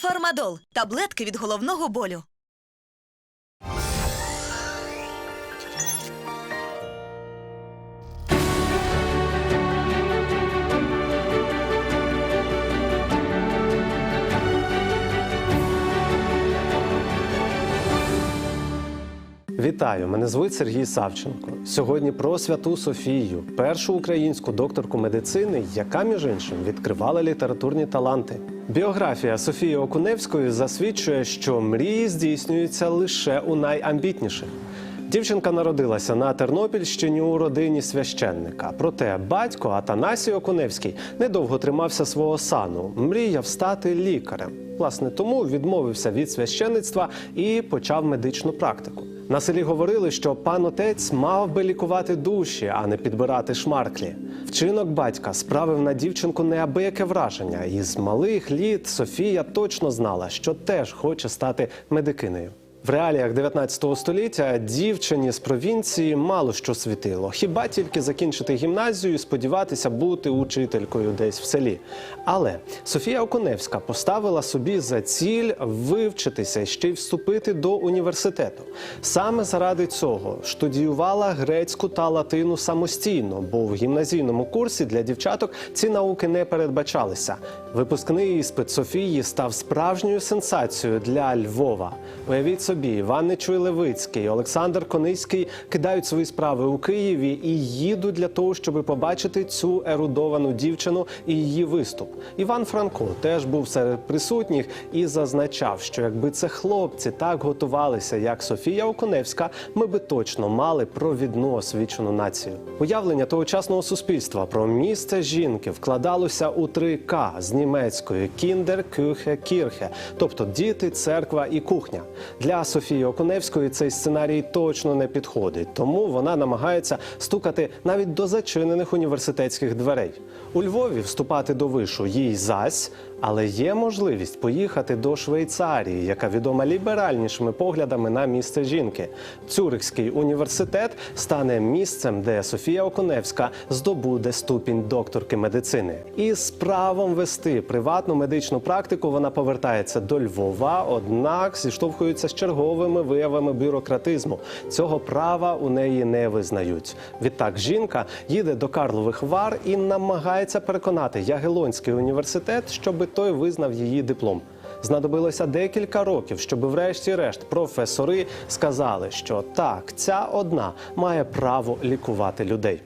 Фармадол таблетки від головного болю. Вітаю, мене звуть Сергій Савченко. Сьогодні про святу Софію, першу українську докторку медицини, яка між іншим відкривала літературні таланти. Біографія Софії Окуневської засвідчує, що мрії здійснюються лише у найамбітніших. Дівчинка народилася на Тернопільщині у родині священника. Проте батько Атанасій Окуневський недовго тримався свого сану, мріяв стати лікарем. Власне, тому відмовився від священництва і почав медичну практику. На селі говорили, що пан отець мав би лікувати душі, а не підбирати шмарклі. Вчинок батька справив на дівчинку неабияке враження, і з малих літ Софія точно знала, що теж хоче стати медикинею. В реаліях 19 століття дівчині з провінції мало що світило, хіба тільки закінчити гімназію і сподіватися бути учителькою десь в селі. Але Софія Окуневська поставила собі за ціль вивчитися ще й вступити до університету. Саме заради цього студіювала грецьку та латину самостійно, бо в гімназійному курсі для дівчаток ці науки не передбачалися. Випускний іспит Софії став справжньою сенсацією для Львова. Уявіть собі, Іван Нечуй Левицький, Олександр Кониський кидають свої справи у Києві і їдуть для того, щоб побачити цю ерудовану дівчину і її виступ. Іван Франко теж був серед присутніх і зазначав, що якби це хлопці так готувалися, як Софія Окуневська, ми би точно мали провідну освічену націю. Уявлення тогочасного суспільства про місце жінки вкладалося у три К з німецької кіндер, кюхе, кірхе, тобто діти, церква і кухня. Для Софії Окуневської цей сценарій точно не підходить, тому вона намагається стукати навіть до зачинених університетських дверей. У Львові вступати до вишу їй зась, але є можливість поїхати до Швейцарії, яка відома ліберальнішими поглядами на місце жінки. Цюрихський університет стане місцем, де Софія Окуневська здобуде ступінь докторки медицини. І з правом вести приватну медичну практику вона повертається до Львова, однак зіштовхується з черговими виявами бюрократизму. Цього права у неї не визнають. Відтак жінка їде до Карлових Вар і намагається переконати Ягелонський університет, щоби той визнав її диплом. Знадобилося декілька років, щоб врешті-решт професори сказали, що так, ця одна має право лікувати людей.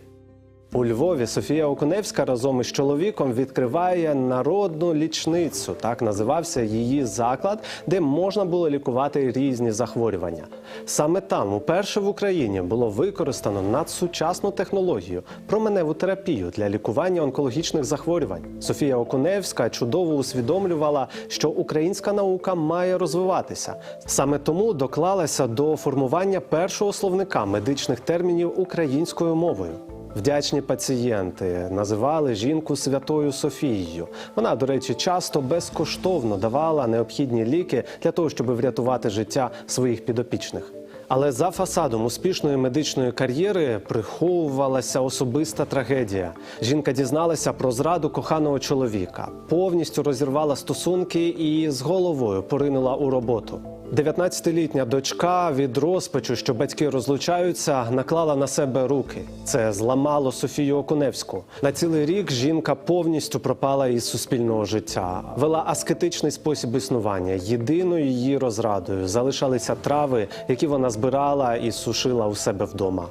У Львові Софія Окуневська разом із чоловіком відкриває народну лічницю. Так називався її заклад, де можна було лікувати різні захворювання. Саме там, уперше в Україні, було використано надсучасну технологію променеву терапію для лікування онкологічних захворювань. Софія Окуневська чудово усвідомлювала, що українська наука має розвиватися. Саме тому доклалася до формування першого словника медичних термінів українською мовою. Вдячні пацієнти називали жінку святою Софією. Вона, до речі, часто безкоштовно давала необхідні ліки для того, щоб врятувати життя своїх підопічних. Але за фасадом успішної медичної кар'єри приховувалася особиста трагедія. Жінка дізналася про зраду коханого чоловіка, повністю розірвала стосунки і з головою поринула у роботу. 19-літня дочка від розпачу, що батьки розлучаються, наклала на себе руки. Це зламало Софію Окуневську. На цілий рік жінка повністю пропала із суспільного життя, вела аскетичний спосіб існування. Єдиною її розрадою залишалися трави, які вона збирала і сушила у себе вдома.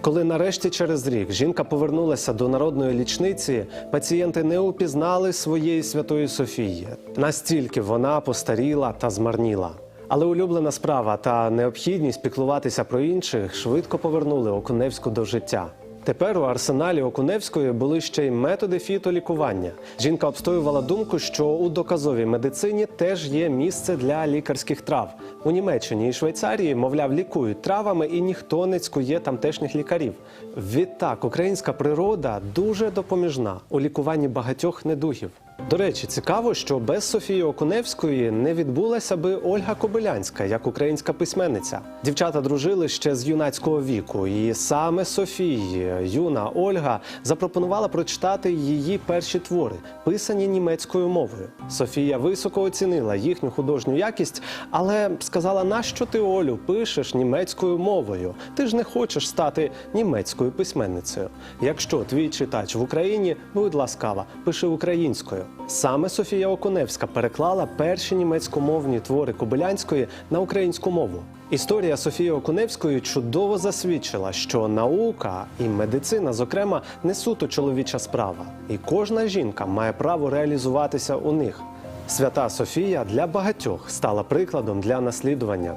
Коли нарешті через рік жінка повернулася до народної лічниці, пацієнти не упізнали своєї святої Софії. Настільки вона постаріла та змарніла. Але улюблена справа та необхідність піклуватися про інших швидко повернули Окуневську до життя. Тепер у арсеналі Окуневської були ще й методи фітолікування. Жінка обстоювала думку, що у доказовій медицині теж є місце для лікарських трав. У Німеччині і Швейцарії, мовляв, лікують травами, і ніхто не цькує тамтешніх лікарів. Відтак, українська природа дуже допоміжна у лікуванні багатьох недугів. До речі, цікаво, що без Софії Окуневської не відбулася би Ольга Кобилянська як українська письменниця. Дівчата дружили ще з юнацького віку, і саме Софії, юна Ольга, запропонувала прочитати її перші твори, писані німецькою мовою. Софія високо оцінила їхню художню якість, але сказала: нащо ти Олю пишеш німецькою мовою? Ти ж не хочеш стати німецькою письменницею. Якщо твій читач в Україні, будь ласкава, пиши українською. Саме Софія Окуневська переклала перші німецькомовні твори Кобилянської на українську мову. Історія Софії Окуневської чудово засвідчила, що наука і медицина, зокрема, не суто чоловіча справа, і кожна жінка має право реалізуватися у них. Свята Софія для багатьох стала прикладом для наслідування.